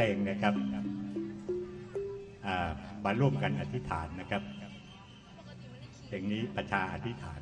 เพลงนะครับมาร่วมกันอธิษฐานนะครับเพลงนี้ประชาอธิษฐาน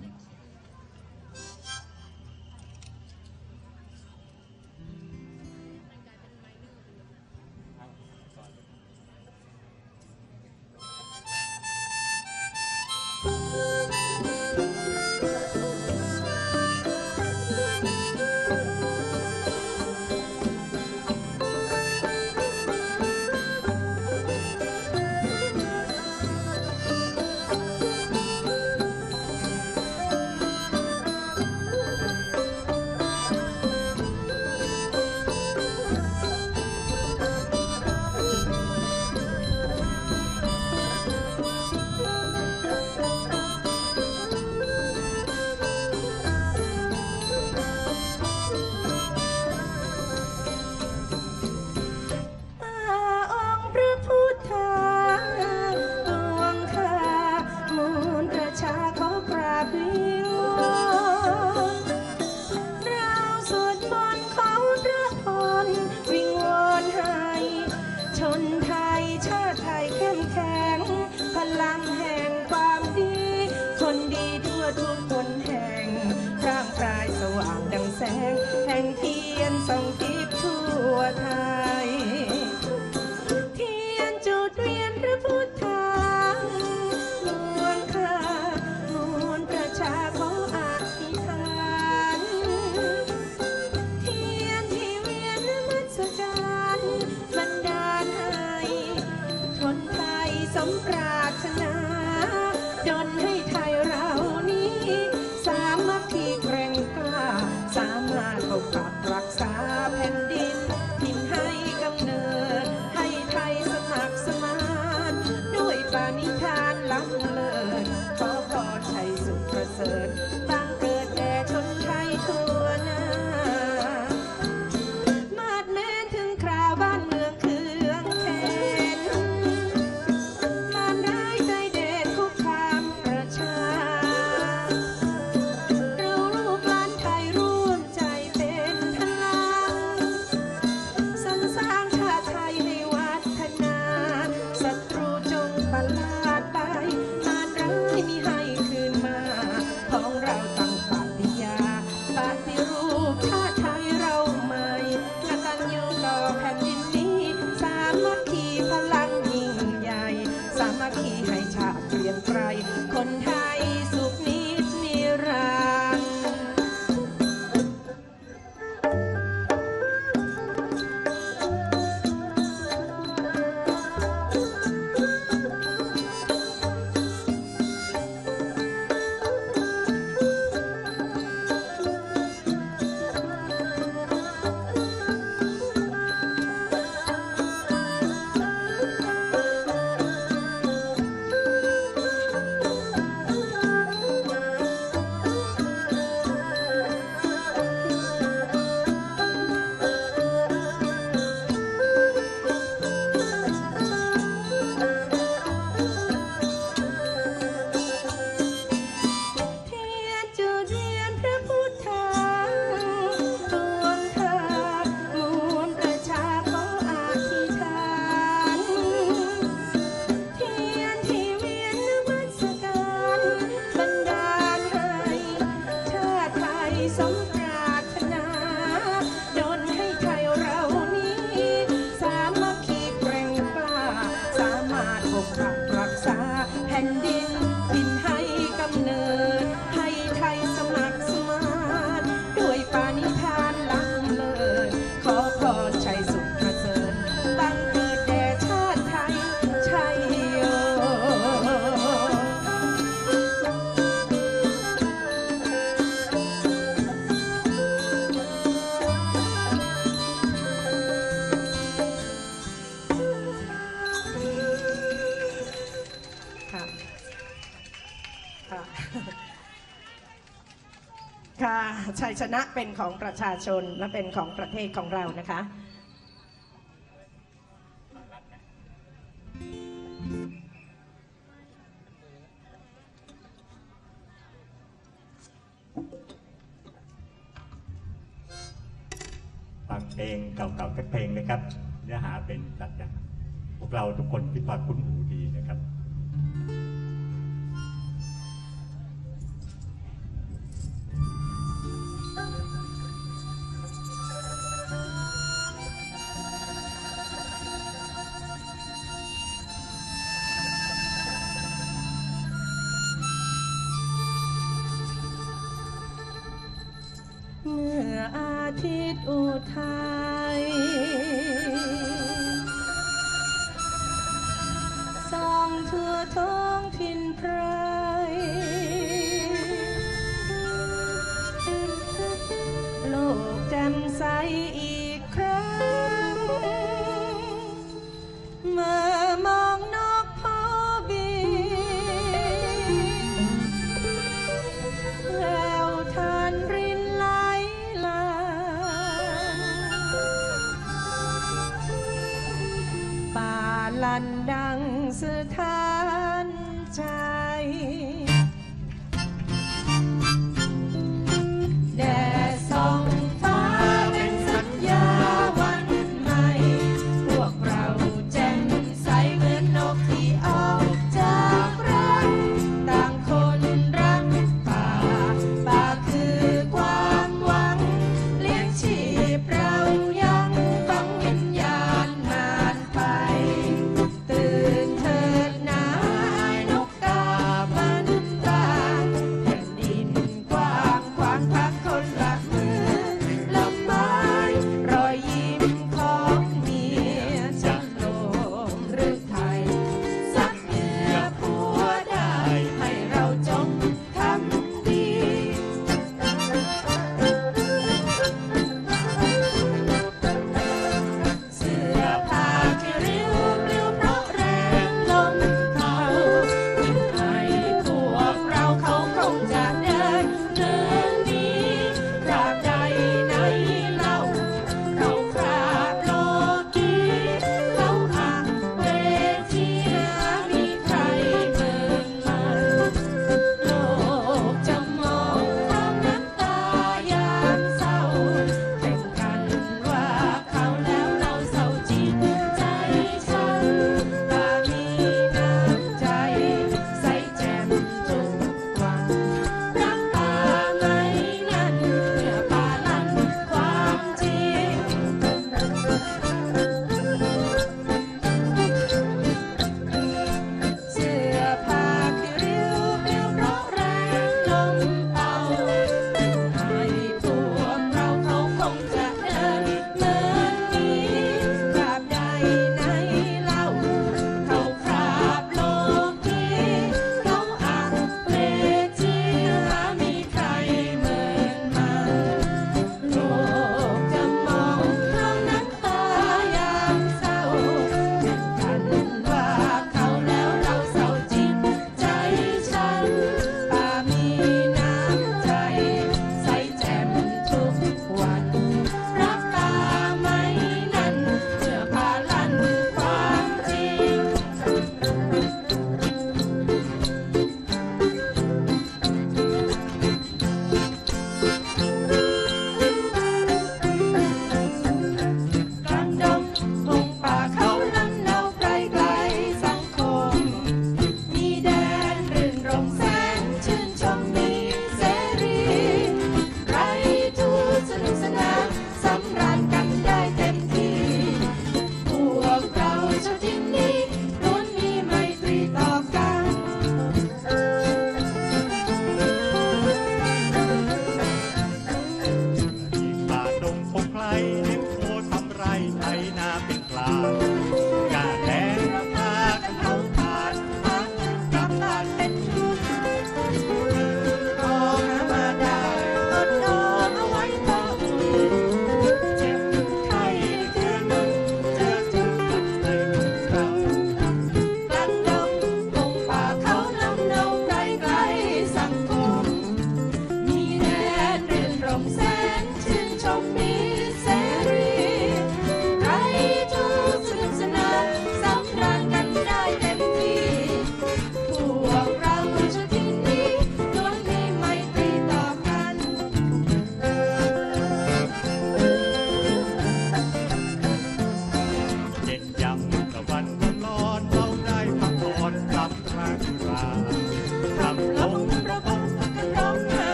นะเป็นของประชาชนและเป็นของประเทศของเรานะคะฟังเพลงเก่าๆสักเพลงนะครับ เนื้อหาเป็นตัตว์พวกเราทุกคนคิดว่าคุ้นหูดีนะครับ ทิศอุทัยสองทั่วท้องถิ่นพระ ป่าลันดังสถานใจ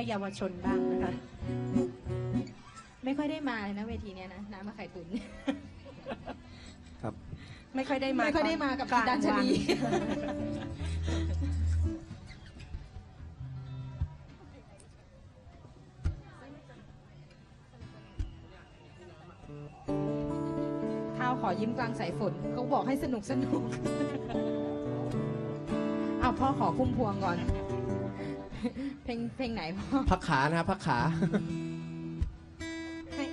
สลับวงให้เยาวชนบ้างนะคะ ไม่ค่อยได้มาเลยนะเวทีเนี้ยนะน้ำมะไข่ตุ๋นครับ ไม่ค่อยได้มาไม่ค่อยได้มากับกลางดัชนีวันข้าวขอยิ้มกลางสายฝนเขาบอกให้สนุกสนุก เอาพ่อขอคุ้มพวงก่อนเพ ลงเพลงไหนพ่อพักขานะครับพักขาให้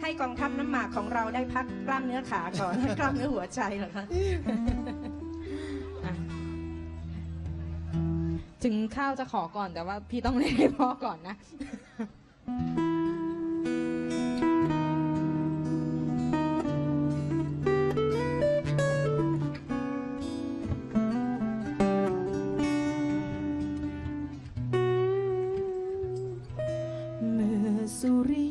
ให้กองทัพน้ำหมากของเราได้พักกล้ามเนื้อขาก่อน กล้ามเนื้อหัวใจเหรอคะอะถึงข้าวจะขอก่อนแต่ว่าพี่ต้องเล่นให้พ่อก่อนนะ Sorry.